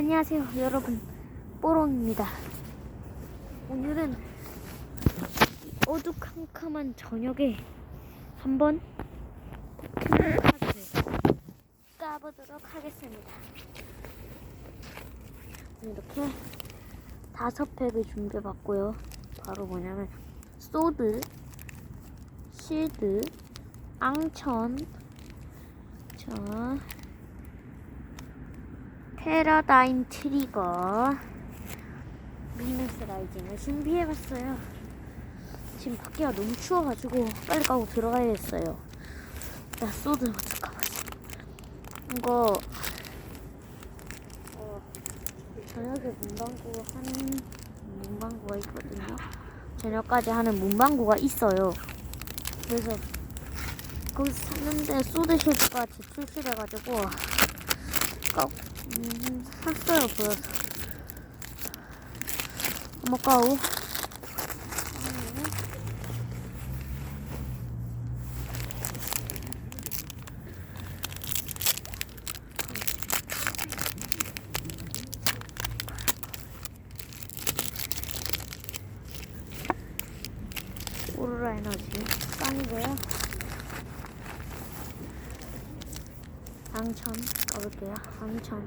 안녕하세요 여러분. 뽀롱입니다. 오늘은 어두컴컴한 저녁에 한번 포켓몬 카드를 까보도록 하겠습니다. 이렇게 다섯 팩을 준비해봤고요. 바로 뭐냐면 소드 실드 앙천. 자 패러다임 트리거 미니스 라이징을 준비해봤어요. 지금 밖에가 너무 추워가지고 빨리 까고 들어가야겠어요. 자, 소드 까보자. 이거 어, 저녁에 문방구 한 문방구가 있거든요. 저녁까지 하는 문방구가 있어요. 그래서 거기서 샀는데 소드 실드가 재출시돼가지고 까 음, 샀어요 보여서. 한번 까오 오로라 에너지. 깡이고 요 앙천 까볼게요 앙천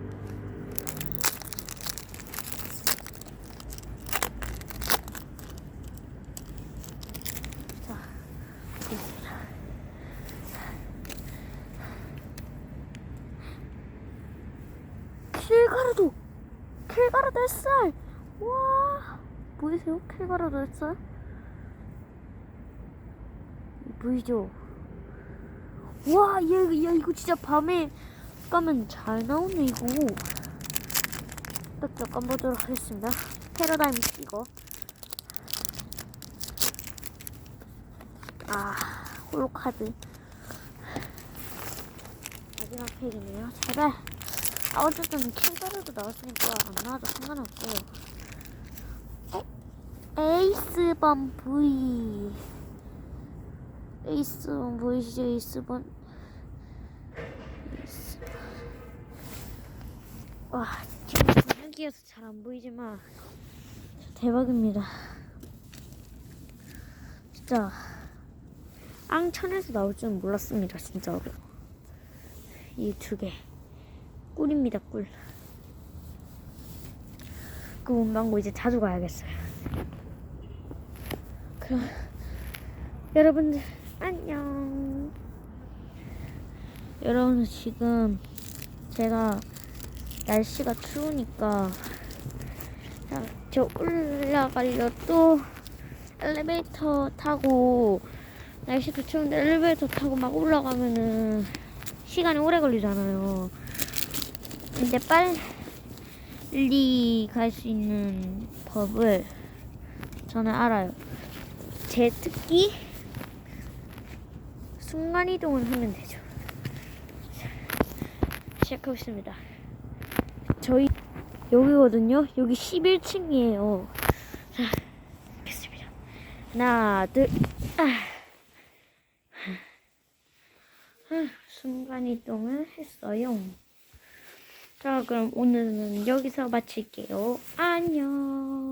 자, 보겠습니다. 킬가르도! 킬가르도 햇살! 와! 보이세요? 킬가르도 햇살? 보이죠? 와, 얘, 야, 이거 진짜 밤에 까면 잘 나오네, 이거. 딱딱 까보도록 하겠습니다. 패러다임 이거. 아, 홀로카드. 마지막 팩이네요. 제발. 아, 어쨌든 킬가루도 나왔으니까 안 나와도 상관없어요. 어? 에이스번 V. 에이스번 보이시죠? 에이스번. 에이스번. 와, 지금 저녁이어서 잘 안 보이지만 대박입니다. 진짜. 앙천에서 나올 줄은 몰랐습니다, 진짜로. 이 두 개. 꿀입니다, 꿀. 그 문방구 이제 자주 가야겠어요. 그럼, 여러분들, 안녕. 여러분, 지금 제가 날씨가 추우니까, 자, 저 올라가려 또 엘리베이터 타고 날씨도 추운데 엘리베이터 타고 막 올라가면은 시간이 오래 걸리잖아요. 근데 빨리 갈 수 있는 법을 저는 알아요. 제 특기 순간 이동을 하면 되죠. 자, 시작하겠습니다. 저희 여기거든요. 여기 11층이에요. 자, 겠습니다. 하나, 둘, 아. 순간 이동을 했어요. 자, 그럼 오늘은 여기서 마칠게요. 안녕.